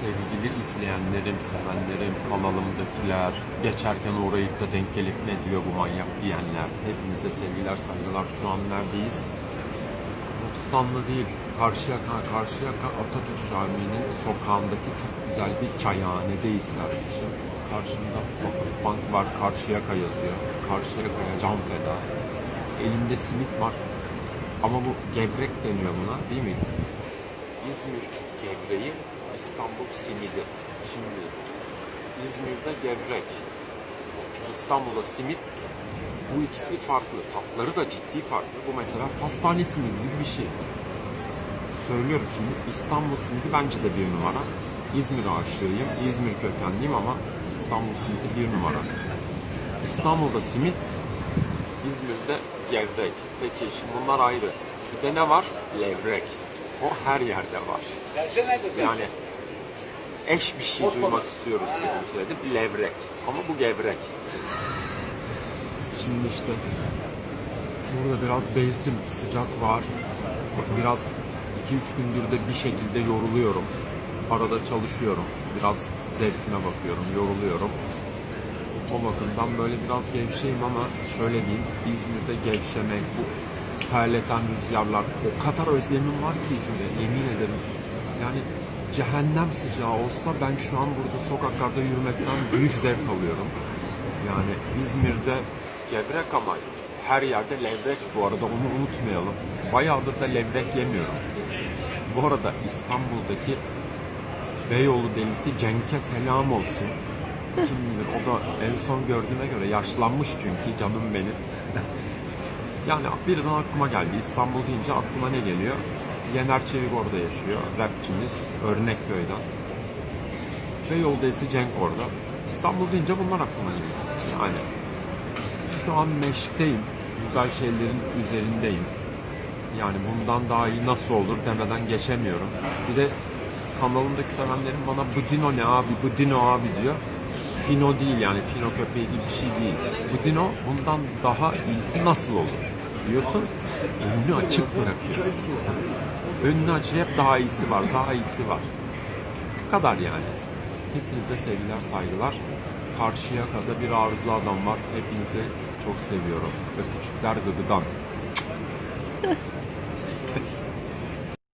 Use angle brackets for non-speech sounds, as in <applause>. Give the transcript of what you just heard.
sevgili izleyenlerim, sevenlerim, kanalımdakiler, geçerken uğrayıp da denk gelip ne diyor bu manyak diyenler. Hepinize sevgiler, saygılar. Şu an neredeyiz? Bostanlı değil, Karşıyaka, Karşıyaka Atatürk Camii'nin sokağındaki çok güzel bir çayhanedeyiz kardeşim. Karşımda Vakıfbank var, Karşıyaka yazıyor. Karşıyaka'ya can feda. Elimde simit var. Ama bu gevrek deniyor buna değil mi? İzmir gevreği, İstanbul simidi. Şimdi İzmir'de gevrek, İstanbul'da simit. Bu ikisi farklı. Tatları da ciddi farklı. Bu mesela pastane simidi gibi bir şey. Söylüyorum şimdi İstanbul simidi bence de bir numara. İzmir aşığıyım, İzmir kökenliyim ama İstanbul simidi bir numara. İstanbul'da simit, İzmir'de gevrek. Peki şimdi bunlar ayrı. Bir de ne var? Levrek. O her yerde var. Yani eş bir şey duymak istiyoruz dedim söyledim. Levrek. Ama bu gevrek. Şimdi işte burada biraz bezdim. Sıcak var. Biraz 2-3 gündür de bir şekilde yoruluyorum. Arada çalışıyorum. Biraz zevkine bakıyorum. Yoruluyorum. O bakımdan böyle biraz gevşeyim ama şöyle diyeyim. İzmir'de gevşemek, bu terleten rüzgarlar o kadar özlemim var ki İzmir'e yemin ederim. Yani cehennem sıcağı olsa ben şu an burada sokaklarda yürümekten büyük zevk alıyorum. Yani İzmir'de gevrek ama her yerde levrek bu arada onu unutmayalım. Bayağıdır da levrek yemiyorum. Bu arada İstanbul'daki Beyoğlu delisi Cenk'e selam olsun. Kimdir? O da en son gördüğüme göre yaşlanmış çünkü canım benim. <laughs> yani birden aklıma geldi. İstanbul deyince aklıma ne geliyor? Yener Çevik orada yaşıyor. Rapçimiz. Örnekköy'den. Beyoğlu delisi Cenk orada. İstanbul deyince bunlar aklıma geliyor. Yani şu an meşkteyim. Güzel şeylerin üzerindeyim. Yani bundan daha iyi nasıl olur demeden geçemiyorum. Bir de kanalımdaki sevenlerim bana bu dino ne abi, bu dino abi diyor. Fino değil yani fino köpeği gibi bir şey değil. Bu dino bundan daha iyisi nasıl olur diyorsun. Önünü açık bırakıyorsun. Önünü açık hep daha iyisi var, daha iyisi var. Bu kadar yani. Hepinize sevgiler, saygılar. Karşıyaka'da bir arıza adam var. Hepinizi çok seviyorum. Öpücükler gıdıdan. <laughs>